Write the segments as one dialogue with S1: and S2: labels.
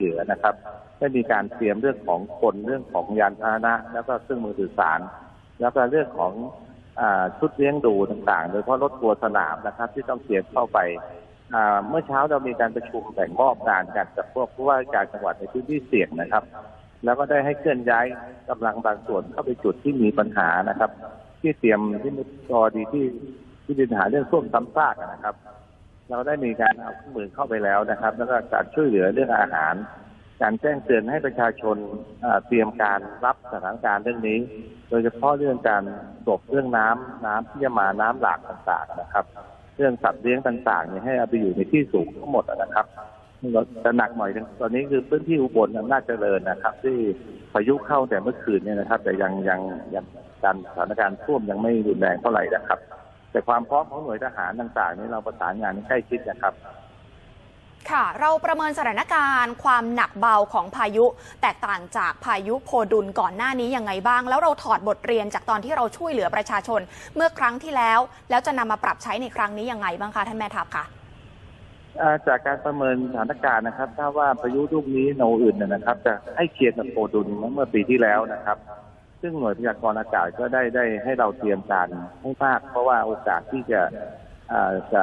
S1: เหลือนะครับ ได้มีการเตรียมเรื่องของคนเรื่องของยานพาหนะ แล้วก็เครื่องมือสื่อสาร แล้วก็เรื่องของอชุดเลี้ยงดูต่างๆ โดยเฉพาะรถทัวร์สนามนะครับ ที่ต้องเตรียมเข้าไปเมื่อเช้าเรามีการประชุมแบ่งมอบงานกันกับพวกผู้ว่าการจังหวัดในพื้นที่เสี่ยงนะครับ แล้วก็ได้ให้เคลื่อนย้ายกำลังบางส่วนเข้าไปจุดที่มีปัญหานะครับ ที่เตรียมที่กรณีที่ที่มีปัญหาเรื่องท่วมซ้ำซากนะครับ เราได้มีการเอาเครื่องมือเข้าไปแล้วนะครับ แล้วก็การช่วยเหลือเรื่องอาหาร การแจ้งเตือนให้ประชาชนเตรียมการรับสถานการณ์เรื่องนี้ โดยเฉพาะเรื่องการตบเรื่องน้ำน้ำที่จะมาน้ำหลากต่างๆนะครับ เรื่องสัตว์เลี้ยงต่างๆเนี่ยให้เอาไปอยู่ในที่สูงทั้งหมดนะครับเราจะหนักหน่อยตอนนี้คือพื้นที่อุบลอำนาจเจริญนะครับ ที่พายุเข้าแต่เมื่อคืนเนี่ยนะครับ แต่ยังยังยังการสถานการณ์ท่วมยังไม่รุนแรงเท่าไหร่นะครับ แต่ความพร้อมของหน่วยทหารต่างๆ นี่เราประสานงานใกล้ชิดนะครับ
S2: ค่ะ เราประเมินสถานการณ์ความหนักเบาของพายุ แตกต่างจากพายุโพดุลก่อนหน้านี้ยังไงบ้าง แล้วเราถอดบทเรียนจากตอนที่เราช่วยเหลือประชาชน เมื่อครั้งที่แล้ว แล้วจะนำมาปรับใช้ในครั้งนี้ยังไงบ้างคะท่านแม่ทัพคะ
S1: อ่าจากการประเมินสถานการณ์นะครับ ถ้าว่าพายุลูกนี้โนอื่นเนยนะครับ จะให้เคียงกับโพดุลเมื่อปีที่แล้วนะครับ ซึ่งหน่วยพยากรณ์อากาศก็ได้ได้ให้เราเตรียมการให้มาก เพราะว่าโอกาสที่จะจะ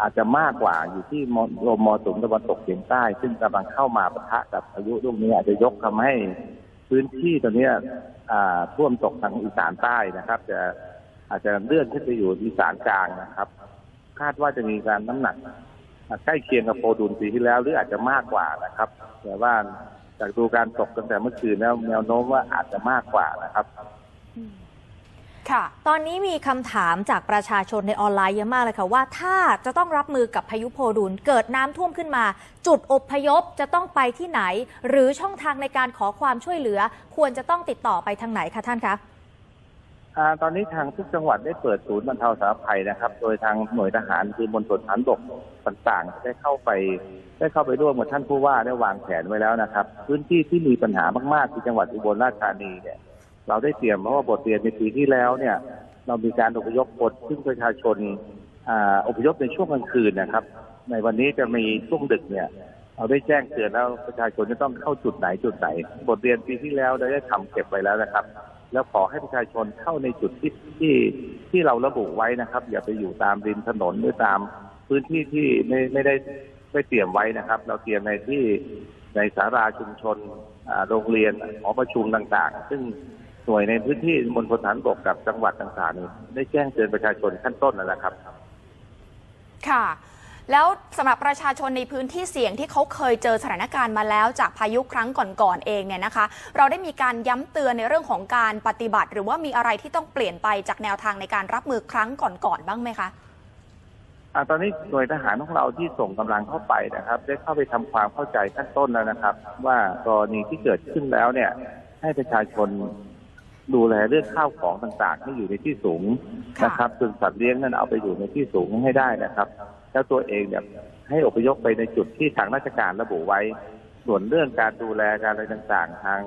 S1: อาจจะมากกว่าอยู่ที่ลมมรสุมตะวันตกเฉียงใต้ ซึ่งกำลังเข้ามาปะทะกับพายุลูกนี้อาจจะยกทำให้พื้นที่ตรงนี้อ่าท่วมตกทางอีสานใต้นะครับ จะอาจจะเลื่อนขึ้นไปอยู่อีสานกลางนะครับ คาดว่าจะมีการน้ำหนักใกล้เคียงกับโพดุลปีที่แล้ว หรืออาจจะมากกว่านะครับ แต่ว่า จากดูการตกตั้งแต่เมื่อคืนแล้วแนวโน้มว่าอาจจะมากกว่านะครับ
S2: ค่ะ
S3: ตอนนี้มีคำถามจากประชาชนในออนไลน์เยอะมากเลยค่ะว่าถ้าจะต้องรับมือกับพายุโพดุลเกิดน้ำท่วมขึ้นมา จุดอบพยพจะต้องไปที่ไหน หรือช่องทางในการขอความช่วยเหลือ ควรจะต้องติดต่อไปทางไหนคะท่านคะ
S1: อ่าตอนนี้ทางทุกจังหวัดได้เปิดศูนย์บรรเทาสาธารณภัยนะครับ โดยทางหน่วยทหารคือมณฑลฐานบกต่างๆ ได้เข้าไป ได้เข้าไปร่วมกับท่านผู้ว่าได้วางแผนไว้แล้วนะครับ พื้นที่ที่มีปัญหามากๆที่จังหวัดอุบลราชธานีเนี่ยเราได้เตรียมเพราะว่าบทเรียนในปีที่แล้วเนี่ย เรามีการอพยพคนซึ่งประชาชนอ่าอพยพในช่วงกลางคืนนะครับ ในวันนี้จะมีช่วงดึกเนี่ยเราได้แจ้งเตือนแล้วประชาชนจะต้องเข้าจุดไหนจุดไหน บทเรียนปีที่แล้วเราได้ทำเก็บไว้แล้วนะครับ แล้วขอให้ประชาชนเข้าในจุดที่ที่ที่เราระบุไว้นะครับ อย่าไปอยู่ตามริมถนนหรือตามพื้นที่ที่ไม่ไม่ได้ไม่เตรียมไว้นะครับ เราเตรียมในที่ในสาราชุมชนโรงเรียนหอประชุมต่างๆ ซึ่งหน่วยในพื้นที่มณฑลฐานบกกับจังหวัดต่างๆนี่ได้แจ้งเตือนประชาชนขั้นต้นแล้วนะครับ
S2: ค่ะ แล้วสำหรับประชาชนในพื้นที่เสี่ยงที่เขาเคยเจอสถานการณ์มาแล้วจากพายุครั้งก่อนๆเองเนี่ยนะคะ เราได้มีการย้ำเตือนในเรื่องของการปฏิบัติ หรือว่ามีอะไรที่ต้องเปลี่ยนไปจากแนวทางในการรับมือครั้งก่อนๆบ้างไหมคะ
S1: อ่าตอนนี้หน่วยทหารของเราที่ส่งกำลังเข้าไปนะครับ ได้เข้าไปทำความเข้าใจขั้นต้นแล้วนะครับ ว่ากรณีที่เกิดขึ้นแล้วเนี่ย ให้ประชาชนดูแลเรื่องข้าวของต่างๆให้อยู่ในที่สูง
S2: ค่ะ
S1: นะครับส่วนสัตว์เลี้ยงนั้นเอาไปอยู่ในที่สูงให้ได้นะครับ แล้วตัวเองเนี่ยให้อพยพไปในจุดที่ทางราชการระบุไว้ ส่วนเรื่องการดูแลการอะไรต่างๆ ทาง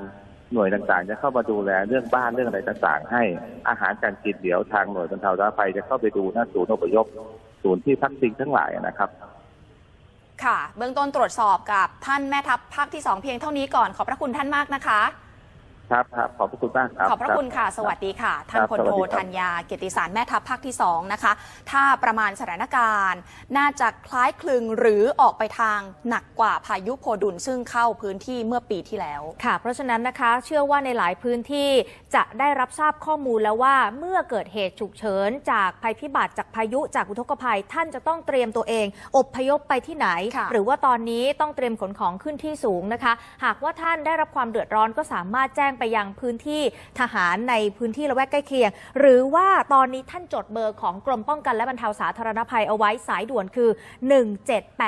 S1: หน่วยต่างๆ จะเข้ามาดูแลเรื่องบ้านเรื่องอะไรต่างๆ ให้อาหารการกินเดี๋ยวทางหน่วยบรรเทาสาธารณภัยจะเข้าไปดูหน้าศูนย์อพยพศูนย์ที่พักพิงทั้งหลายนะครับ
S2: ค่ะ เบื้องต้นตรวจสอบกับท่านแม่ทัพภาคที่2เพียงเท่านี้ก่อนขอบพระคุณท่านมากนะคะ
S1: ครับครับขอบพระคุณมากครับ
S2: ขอบพระคุณค่ะ สวัสดีค่ะ ท่าน
S1: ครับ
S2: พล
S1: สวั
S2: โท
S1: สดีครับ
S2: ธัญญาเกียรติสารแม่ทัพภาคที่ 2 นะคะ ถ้าประมาณสถานการณ์ น่าจะคล้ายคลึงหรือออกไปทางหนักกว่าพายุโพดุลซึ่งเข้าพื้นที่เมื่อปีที่แล้ว
S3: ค่ะ เพราะฉะนั้นนะคะ เชื่อว่าในหลายพื้นที่จะได้รับทราบข้อมูลแล้วว่าเมื่อเกิดเหตุฉุกเฉินจากภัยพิบัติจากพายุจากอุทกภัย ท่านจะต้องเตรียมตัวเอง อบพยพไปที่ไหน
S2: ค่ะ
S3: หรือว่าตอนนี้ต้องเตรียมขนของขึ้นที่สูงนะคะ หากว่าท่านได้รับความเดือดร้อนก็สามารถแจ้งไปยังพื้นที่ทหารในพื้นที่ละแวกใกล้เคียง หรือว่าตอนนี้ท่านจดเบอร์ของกรมป้องกันและบรรเทาสาธารณภัยเอาไว้สายด่วนคือ 178